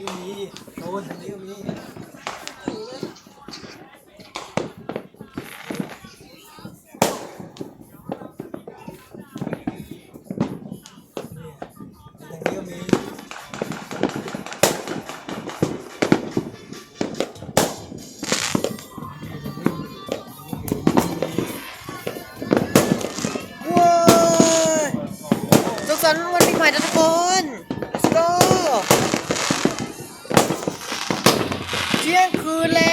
มีโอ้ทางนี้ก็มีทางนี้ก็มีว้ายสุขสันต์วันปีใหม่นะทุกคน খুলে